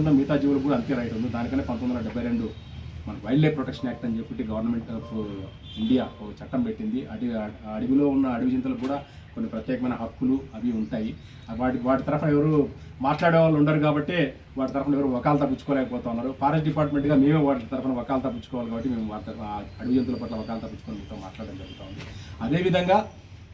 ఉన్న మిగతా జీవులకు కూడా అంతే రైట్ ఉంది. దానికనే పంతొమ్మిది వందల డెబ్బై రెండు మన వైల్డ్ లైఫ్ ప్రొటెక్షన్ యాక్ట్ అని చెప్పి గవర్నమెంట్ ఆఫ్ ఇండియా ఒక చట్టం పెట్టింది. అడవి అడవిలో ఉన్న అడవి జంతువులకు కూడా కొన్ని ప్రత్యేకమైన హక్కులు అవి ఉంటాయి. వాటి వాటి తరఫున ఎవరు మాట్లాడే వాళ్ళు ఉండరు కాబట్టి వాటి తరఫున ఎవరు వకాలు తప్పించుకోలేకపోతా ఉన్నారు ఫారెస్ట్ డిపార్ట్మెంట్గా మేమే వాటి తరఫున వకాలు తప్పించుకోవాలి కాబట్టి మేము వాటి తరఫున అడవి జంతువుల పట్ల వకాలు తప్పించుకొని మీతో మాట్లాడడం జరుగుతూ ఉంది అదేవిధంగా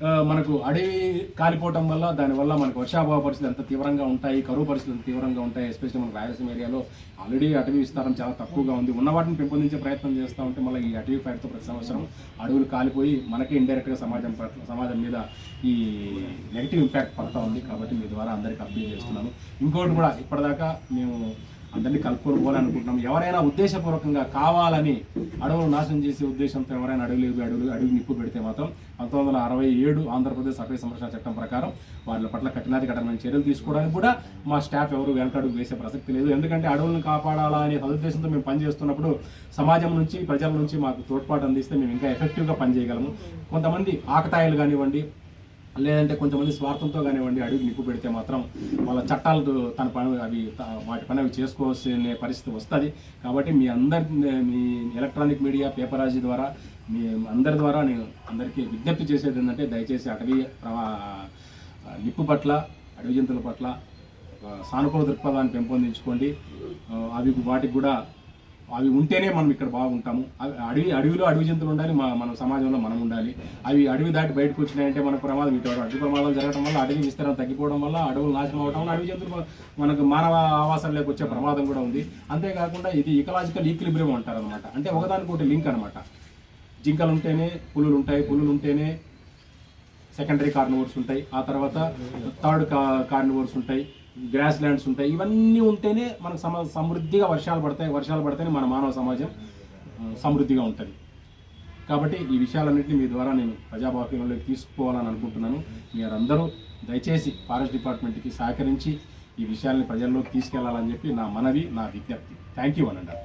మనకు అడవి కాలిపోవటం వల్ల దానివల్ల మనకు వర్షాభావ పరిస్థితులు ఎంత తీవ్రంగా ఉంటాయి కరువు పరిస్థితులు ఎంత తీవ్రంగా ఉంటాయి ఎస్పెషల్లీ మన రాయలసీమ ఏరియాలో. ఆల్రెడీ అటవీ విస్తారం చాలా తక్కువగా ఉంది. ఉన్న వాటిని పెంపొందించే ప్రయత్నం చేస్తూ ఉంటే మళ్ళీ ఈ అటవీ ఫైర్తో ప్రతి సంవత్సరం అడవులు కాలిపోయి మనకే ఇండైరెక్ట్గా సమాజం సమాజం మీద ఈ నెగిటివ్ ఇంపాక్ట్ పడుతూ ఉంది. కాబట్టి మీ ద్వారా అందరికీ అప్పీల్ చేస్తున్నాను. ఇంకోటి కూడా ఇప్పటిదాకా మేము అందరినీ కలుపుకొని పోవాలనుకుంటున్నాం. ఎవరైనా ఉద్దేశపూర్వకంగా కావాలని అడవులు నాశనం చేసే ఉద్దేశంతో ఎవరైనా అడవులు అడవులు అడవి నిప్పు పెడితే మాత్రం పంతొమ్మిది వందల అరవై ఏడు ఆంధ్రప్రదేశ్ అటవీ సంరక్షణ చట్టం ప్రకారం వాళ్ళ పట్ల కఠినాది కఠినమైన చర్యలు తీసుకోవడానికి కూడా మా స్టాఫ్ ఎవరు వెనకడుగు వేసే ప్రసక్తి లేదు. ఎందుకంటే అడవులను కాపాడాలా అనే సదుద్దేశంతో మేము పనిచేస్తున్నప్పుడు సమాజం నుంచి ప్రజల నుంచి మాకు తోడ్పాటు అందిస్తే మేము ఇంకా ఎఫెక్టివ్గా పనిచేయగలము. కొంతమంది ఆకతాయిలు కానివ్వండి లేదంటే కొంతమంది స్వార్థంతో కానివ్వండి అడుగు నిప్పు పెడితే మాత్రం వాళ్ళ చట్టాలు తన పని అవి వాటి పని అవి చేసుకోవాల్సిన పరిస్థితి వస్తుంది. కాబట్టి మీ అందరి మీ ఎలక్ట్రానిక్ మీడియా పేపరాజీ ద్వారా మీ అందరి ద్వారా నేను అందరికీ విజ్ఞప్తి చేసేది ఏంటంటే దయచేసి అటవీ నిప్పు పట్ల అడవి జంతువుల పట్ల సానుకూల దృక్పథాన్ని పెంపొందించుకోండి. అవి వాటికి కూడా అవి ఉంటేనే మనం ఇక్కడ బాగుంటాము. అవి అడవి అడవిలో అడవి జంతువులు ఉండాలి మా మన సమాజంలో మనం ఉండాలి. అవి అడవి దాటి బయటకు వచ్చినాయంటే మనకు ప్రమాదం ఇటువంటి అడవి ప్రమాదాలు జరగడం వల్ల అడవి విస్తరణ తగ్గిపోవడం వల్ల అడవులు నాశనం అవడం వల్ల అడవి జంతువులు మనకు మానవ ఆవాసంలోకి వచ్చే ప్రమాదం కూడా ఉంది. అంతేకాకుండా ఇది ఇకలాజికల్ ఈక్లిబ్రియం అంటారు అనమాట అంటే ఒకదానికి ఒకటి లింక్ అనమాట జింకలు ఉంటేనే పులులు ఉంటాయి పులులు ఉంటేనే సెకండరీ కార్నివర్స్ ఉంటాయి. ఆ తర్వాత థర్డ్ కా కార్నివర్స్ ఉంటాయి. గ్రాస్ ల్యాండ్స్ ఉంటాయి. ఇవన్నీ ఉంటేనే మనకు సమ సమృద్ధిగా వర్షాలు పడతాయి. వర్షాలు పడితేనే మన మానవ సమాజం సమృద్ధిగా ఉంటుంది. కాబట్టి ఈ విషయాలన్నింటినీ మీ ద్వారా నేను ప్రజాభాగ్యంలోకి తీసుకుపోవాలని అనుకుంటున్నాను. మీరందరూ దయచేసి ఫారెస్ట్ డిపార్ట్మెంట్కి సహకరించి ఈ విషయాల్ని ప్రజల్లోకి తీసుకెళ్ళాలని చెప్పి నా మనవి నా విజ్ఞప్తి. థ్యాంక్ యూ అనండి.